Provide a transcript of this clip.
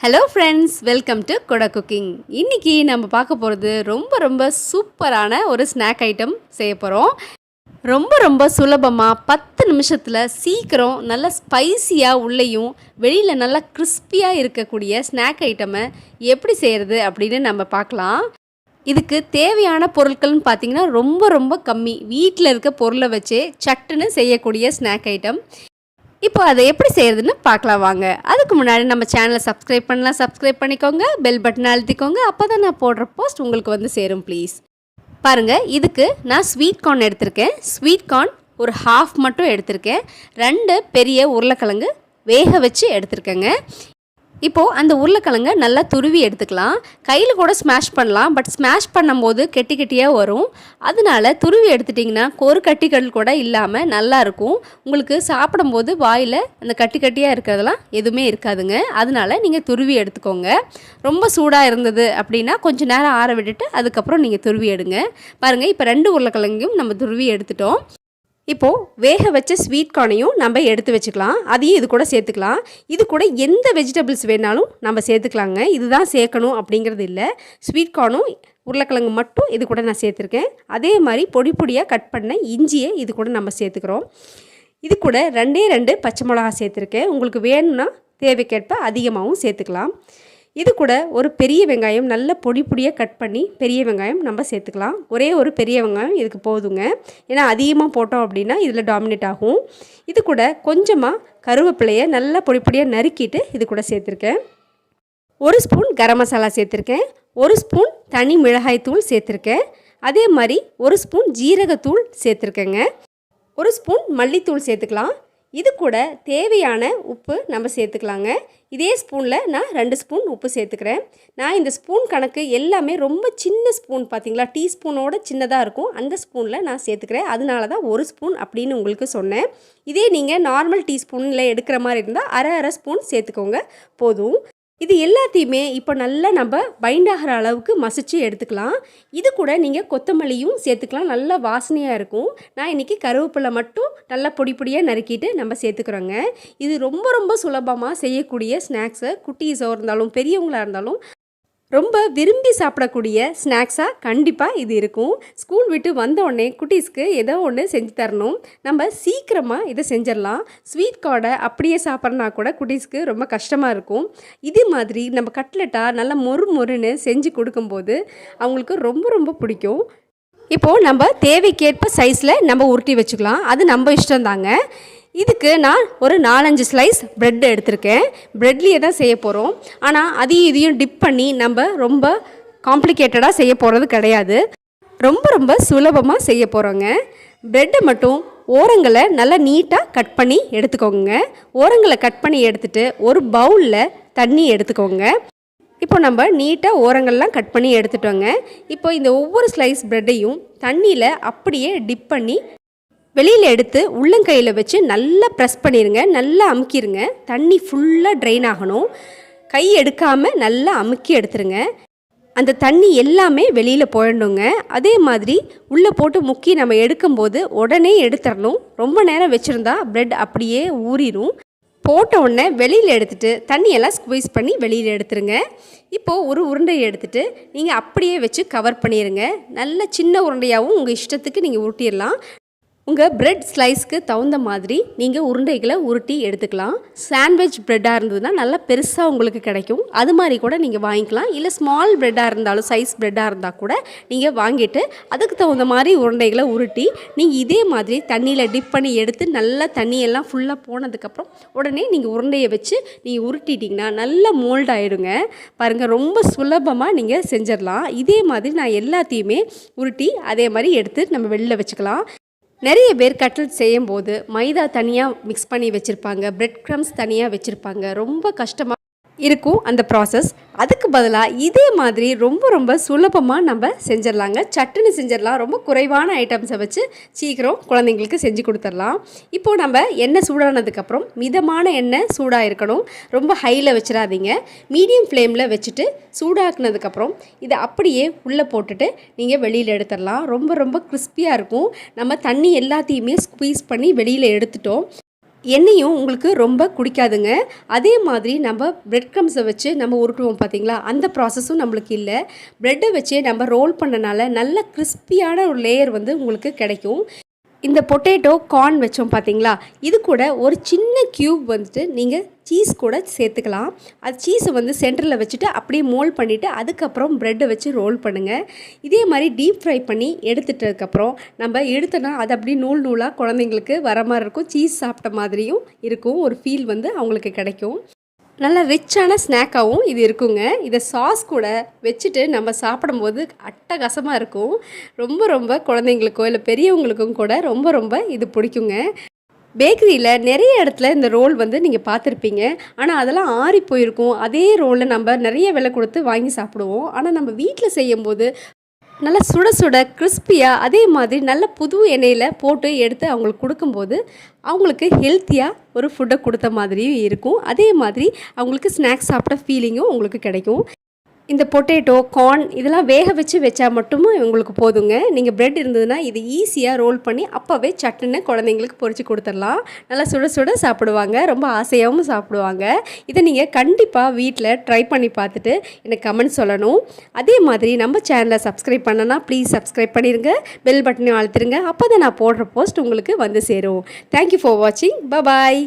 Hello friends welcome to Kodai cooking இன்றைக்கி நம்ம பார்க்க போகிறது ரொம்ப ரொம்ப சூப்பரான ஒரு ஸ்நாக் ஐட்டம் செய்ய போகிறோம் ரொம்ப ரொம்ப சுலபமாக பத்து நிமிஷத்தில் சீக்கிரம் நல்ல ஸ்பைசியாக உள்ளேயும் வெளியில் நல்லா கிறிஸ்பியாக இருக்கக்கூடிய ஸ்நாக் ஐட்டமை எப்படி செய்கிறது அப்படின்னு நம்ம பார்க்கலாம். இதுக்கு தேவையான பொருட்கள்னு பார்த்தீங்கன்னா ரொம்ப ரொம்ப கம்மி. வீட்டில் இருக்க பொருளை வச்சே சட்டுன்னு செய்யக்கூடிய ஸ்நாக் ஐட்டம் இப்போ அதை எப்படி செய்கிறதுன்னு பார்க்கலாம் வாங்க. அதுக்கு முன்னாடி நம்ம சேனலை சப்ஸ்கிரைப் பண்ணலாம். சப்ஸ்கிரைப் பண்ணிக்கோங்க. பெல் பட்டன் அழுத்திக்கோங்க. அப்போ தான் நான் போடுற போஸ்ட் உங்களுக்கு வந்து சேரும் ப்ளீஸ் பாருங்கள் இதுக்கு நான் ஸ்வீட் கார்ன் எடுத்திருக்கேன். ஸ்வீட் கார்ன் ஒரு ஹாஃப் மட்டும் எடுத்திருக்கேன். ரெண்டு பெரிய உருளைக்கிழங்கு வேக வச்சு எடுத்திருக்கேங்க. இப்போது அந்த உருளைக்கிழங்க நல்லா துருவி எடுத்துக்கலாம். கையில் கூட ஸ்மாஷ் பண்ணலாம். பட் ஸ்மாஷ் பண்ணும்போது கெட்டி கெட்டியாக வரும். அதனால துருவி எடுத்துட்டிங்கன்னா ஒரு கட்டிகள் கூட இல்லாமல் நல்லா இருக்கும். உங்களுக்கு சாப்பிடும்போது வாயில் அந்த கட்டி கட்டியாக இருக்கிறதெல்லாம் எதுவுமே இருக்காதுங்க. அதனால நீங்கள் துருவி எடுத்துக்கோங்க. ரொம்ப சூடாக இருந்தது அப்படின்னா கொஞ்சம் நேரம் ஆற விட்டுட்டு அதுக்கப்புறம் நீங்கள் துருவி எடுங்க. பாருங்கள் இப்போ ரெண்டு உருளைக்கிழங்கையும் நம்ம துருவி எடுத்துட்டோம். இப்போது வேக வச்ச ஸ்வீட் கார்னையும் நம்ம எடுத்து வச்சுக்கலாம். அதையும் இது கூட சேர்த்துக்கலாம். இது கூட எந்த வெஜிடபிள்ஸ் வேணாலும் நம்ம சேர்த்துக்கலாங்க. இதுதான் சேர்க்கணும் அப்படிங்கிறது இல்லை. ஸ்வீட் கார்னும் உருளைக்கிழங்கு மட்டும் இது கூட நான் சேர்த்துருக்கேன். அதே மாதிரி பொடி பொடியாக கட் பண்ண இஞ்சியை இது கூட நம்ம சேர்த்துக்கிறோம். இது கூட ரெண்டே ரெண்டு பச்சை மிளகா சேர்த்துருக்கேன். உங்களுக்கு வேணும்னா தேவைக்கேற்ப அதிகமாகவும் சேர்த்துக்கலாம். இது கூட ஒரு பெரிய வெங்காயம் நல்ல பொடி பொடியாக கட் பண்ணி பெரிய வெங்காயம் நம்ம சேர்த்துக்கலாம். ஒரே ஒரு பெரிய வெங்காயம் இதுக்கு போதுங்க. ஏன்னா அதிகமாக போட்டோம் அப்படின்னா இதில் டாமினேட் ஆகும். இது கூட கொஞ்சமாக கருவேப்பிலையை நல்லா பொடி பொடியாக நறுக்கிட்டு இது கூட சேர்த்துருக்கேன். ஒரு ஸ்பூன் கரம் மசாலா சேர்த்துருக்கேன். ஒரு ஸ்பூன் தனி மிளகாய் தூள் சேர்த்துருக்கேன். அதே மாதிரி ஒரு ஸ்பூன் ஜீரகத்தூள் சேர்த்துருக்கேங்க. ஒரு ஸ்பூன் மல்லித்தூள் சேர்த்துக்கலாம். இது கூட தேவையான உப்பு நம்ம சேர்த்துக்கலாங்க. இதே ஸ்பூனில் நான் ரெண்டு ஸ்பூன் உப்பு சேர்த்துக்கிறேன். நான் இந்த ஸ்பூன் கணக்கு எல்லாமே ரொம்ப சின்ன ஸ்பூன் பார்த்தீங்களா டீஸ்பூனோட சின்னதாக இருக்கும். அந்த ஸ்பூனில் நான் சேர்த்துக்கிறேன். அதனால தான் ஒரு ஸ்பூன் அப்படின்னு உங்களுக்கு சொன்னேன். இதே நீங்கள் நார்மல் டீஸ்பூனில் எடுக்கிற மாதிரி இருந்தால் அரை அரை ஸ்பூன் சேர்த்துக்கோங்க. போதும். இது எல்லாத்தையுமே இப்போ நல்லா நம்ம பைண்ட் ஆகிற அளவுக்கு மசிச்சு எடுத்துக்கலாம். இது கூட நீங்கள் கொத்தமல்லியும் சேர்த்துக்கலாம். நல்லா வாசனையாக இருக்கும். நான் இன்றைக்கி கருவேப்பிலை மட்டும் நல்லா பொடி பொடியாக நறுக்கிட்டு நம்ம சேர்த்துக்கிறோங்க. இது ரொம்ப ரொம்ப சுலபமாக செய்யக்கூடிய ஸ்நாக்ஸை குட்டீஸாக இருந்தாலும் பெரியவங்களாக இருந்தாலும் ரொம்ப விரும்பி சாப்பிடக்கூடிய ஸ்நாக்ஸாக கண்டிப்பாக இது இருக்கும். ஸ்கூல் விட்டு வந்த உடனே குட்டீஸ்க்கு ஏதோ ஒன்று செஞ்சு தரணும். நம்ம சீக்கிரமாக இதை செஞ்சிடலாம். ஸ்வீட் கார்டை அப்படியே சாப்பிட்றனா கூட குட்டீஸ்க்கு ரொம்ப கஷ்டமாக இருக்கும். இது மாதிரி நம்ம கட்லெட்டாக நல்லா மொறு மொறுன்னு செஞ்சு கொடுக்கும்போது அவங்களுக்கு ரொம்ப ரொம்ப பிடிக்கும். இப்போது நம்ம தேவைக்கேற்ப சைஸில் நம்ம உருட்டி வச்சுக்கலாம். அது நம்ம இஷ்டம்தாங்க. இதுக்கு நான் ஒரு நாலஞ்சு ஸ்லைஸ் ப்ரெட் எடுத்திருக்கேன். ப்ரெட்லேயே தான் செய்ய போகிறோம் ஆனால் அதையும் இதையும் டிப் பண்ணி நம்ம ரொம்ப காம்ப்ளிகேட்டடாக செய்ய போகிறது கிடையாது. ரொம்ப ரொம்ப சுலபமாக செய்ய போகிறோங்க ப்ரெட்டை மட்டும் ஓரங்களை நல்லா நீட்டாக கட் பண்ணி எடுத்துக்கோங்க. ஓரங்களை கட் பண்ணி எடுத்துகிட்டு ஒரு பவுலில் தண்ணி எடுத்துக்கோங்க. இப்போ நம்ம நீட்டாக ஓரங்கள்லாம் கட் பண்ணி எடுத்துட்டோங்க. இப்போ இந்த ஒவ்வொரு ஸ்லைஸ் ப்ரெட்டையும் தண்ணியில் அப்படியே டிப் பண்ணி வெளியில் எடுத்து உள்ளங்கையில் வச்சு நல்லா ப்ரெஸ் பண்ணிடுங்க நல்லா அமுக்கிடுங்க தண்ணி ஃபுல்லாக ட்ரெயின் ஆகணும். கை எடுக்காமல் நல்லா அமுக்கி எடுத்துருங்க. அந்த தண்ணி எல்லாமே வெளியில் போயிடணுங்க. அதே மாதிரி உள்ளே போட்டு முக்கி நம்ம எடுக்கும்போது உடனே எடுத்துடணும் ரொம்ப நேரம் வச்சுருந்தா ப்ரெட் அப்படியே ஊறிடும் போட்ட உடனே வெளியில் எடுத்துகிட்டு தண்ணியெல்லாம் ஸ்குவீஸ் பண்ணி வெளியில் எடுத்துருங்க. இப்போது ஒரு உருண்டையை எடுத்துகிட்டு நீங்கள் அப்படியே வச்சு கவர் பண்ணிடுங்க நல்ல சின்ன உருண்டையாகவும் உங்கள் இஷ்டத்துக்கு நீங்கள் உருட்டிடலாம் உங்கள் பிரெட் ஸ்லைஸ்க்கு தகுந்த மாதிரி நீங்கள் உருண்டைகளை உருட்டி எடுத்துக்கலாம். சாண்ட்விச் ப்ரெட்டாக இருந்ததுன்னா நல்லா பெருசாக உங்களுக்கு கிடைக்கும். அது மாதிரி கூட நீங்கள் வாங்கிக்கலாம். இல்லை ஸ்மால் ப்ரெட்டாக இருந்தாலும் சைஸ் ப்ரெட்டாக இருந்தால் கூட நீங்கள் வாங்கிட்டு அதுக்கு தகுந்த மாதிரி உருண்டைகளை உருட்டி நீங்கள் இதே மாதிரி தண்ணியில் டிப் பண்ணி எடுத்து நல்லா தண்ணியெல்லாம் ஃபுல்லாக போனதுக்கப்புறம் உடனே நீங்கள் உருண்டையை வச்சு நீங்கள் உருட்டிட்டிங்கன்னா நல்லா மோல்ட் ஆகிடுங்க பாருங்கள் ரொம்ப சுலபமாக நீங்கள் செஞ்சிடலாம். இதே மாதிரி நான் எல்லாத்தையுமே உருட்டி அதே மாதிரி எடுத்து நம்ம வெளில வச்சுக்கலாம். நிறைய பேர் கட்லட் செய்யும்போது மைதா தனியாக மிக்ஸ் பண்ணி வச்சுருப்பாங்க. பிரெட் க்ரம்ஸ் தனியாக வச்சுருப்பாங்க. ரொம்ப கஷ்டமாக இருக்கும் அந்த ப்ராசஸ் அதுக்கு பதிலாக இதே மாதிரி ரொம்ப ரொம்ப சுலபமாக நம்ம செஞ்சிடலாங்க. சட்டுன்னு செஞ்சிடலாம். ரொம்ப குறைவான ஐட்டம்ஸை வச்சு சீக்கிரம் குழந்தைங்களுக்கு செஞ்சு கொடுத்துடலாம். இப்போது நம்ம எண்ணெய் சூடானதுக்கப்புறம் மிதமான எண்ணெய் சூடாக இருக்கணும் ரொம்ப ஹையில் வச்சிடாதீங்க. மீடியம் ஃப்ளேமில் வச்சுட்டு சூடாக்குனதுக்கப்புறம் இதை அப்படியே உள்ளே போட்டுட்டு நீங்கள் வெளியில் எடுத்துடலாம். ரொம்ப ரொம்ப கிறிஸ்பியாக இருக்கும். நம்ம தண்ணி எல்லாத்தையுமே ஸ்குவீஸ் பண்ணி வெளியில் எடுத்துட்டோம். எண்ணெயும் உங்களுக்கு ரொம்ப குடிக்காதுங்க. அதே மாதிரி நம்ம பிரெட் க்ரம்ஸை வச்சு நம்ம உருட்டுவோம் பார்த்தீங்களா அந்த ப்ராசஸும் நம்மளுக்கு இல்லை. ப்ரெட்டை வச்சு நம்ம ரோல் பண்ணனால நல்ல கிறிஸ்பியான ஒரு லேயர் வந்து உங்களுக்கு கிடைக்கும். இந்த பொட்டேட்டோ கார்ன் வச்சோம் பார்த்தீங்களா இது கூட ஒரு சின்ன க்யூப் வந்துட்டு நீங்கள் சீஸ் கூட சேர்த்துக்கலாம். அது சீஸை வந்து சென்டரில் வச்சுட்டு அப்படியே மோல்ட் பண்ணிவிட்டு அதுக்கப்புறம் ப்ரெட்டை வச்சு ரோல் பண்ணுங்கள் இதே மாதிரி டீப் ஃப்ரை பண்ணி எடுத்துட்டதுக்கப்புறம் நம்ம எடுத்தோன்னா அது அப்படியே நூல் நூலாக குழந்தைங்களுக்கு வர மாதிரி இருக்கும். சீஸ் சாப்பிட்ட மாதிரியும் இருக்கும். ஒரு ஃபீல் வந்து அவங்களுக்கு கிடைக்கும். நல்ல ரிச்சான ஸ்நாக்காகவும் இது இருக்குங்க. இதை சாஸ் கூட வச்சுட்டு நம்ம சாப்பிடும்போது அட்டகாசமாக இருக்கும். ரொம்ப ரொம்ப குழந்தைங்களுக்கோ இல்லை பெரியவங்களுக்கும் கூட ரொம்ப ரொம்ப இது பிடிக்குங்க. பேக்கரியில் நிறைய இடத்துல இந்த ரோல் வந்து நீங்கள் பார்த்துருப்பீங்க. ஆனால் அதெல்லாம் ஆறி போயிருக்கும். அதே ரோலில் நம்ம நிறைய விலை கொடுத்து வாங்கி சாப்பிடுவோம். ஆனால் நம்ம வீட்டில் செய்யும்போது நல்லா சுட சுட கிறிஸ்பியாக அதே மாதிரி நல்ல புது எண்ணெயில் போட்டு எடுத்து அவங்களுக்கு கொடுக்கும்போது அவங்களுக்கு ஹெல்த்தியாக ஒரு ஃபுட்டை கொடுத்த மாதிரியும் இருக்கும். அதே மாதிரி அவங்களுக்கு ஸ்நாக்ஸ் சாப்பிட்ட ஃபீலிங்கும் உங்களுக்கு கிடைக்கும். இந்த பொட்டேட்டோ கார்ன் இதெல்லாம் வேக வச்சு வச்சா மட்டும் உங்களுக்கு போதுங்க. நீங்கள் ப்ரெட் இருந்ததுன்னா இது ஈஸியாக ரோல் பண்ணி அப்போவே சட்டுன்னு குழந்தைங்களுக்கு பொறிச்சு கொடுத்துடலாம். நல்லா சுட சுட சாப்பிடுவாங்க. ரொம்ப ஆசையாகவும் சாப்பிடுவாங்க. இதை நீங்கள் கண்டிப்பாக வீட்டில் ட்ரை பண்ணி பார்த்துட்டு எனக்கு கமெண்ட் சொல்லணும். அதே மாதிரி நம்ம சேனலை சப்ஸ்கிரைப் பண்ணனா ப்ளீஸ் சப்ஸ்கிரைப் பண்ணிடுங்க பெல் பட்டனையும் அழுத்திருங்க. அப்போ தான் நான் போடுற போஸ்ட் உங்களுக்கு வந்து சேரும். தேங்க்யூ ஃபார் வாட்சிங் பாய்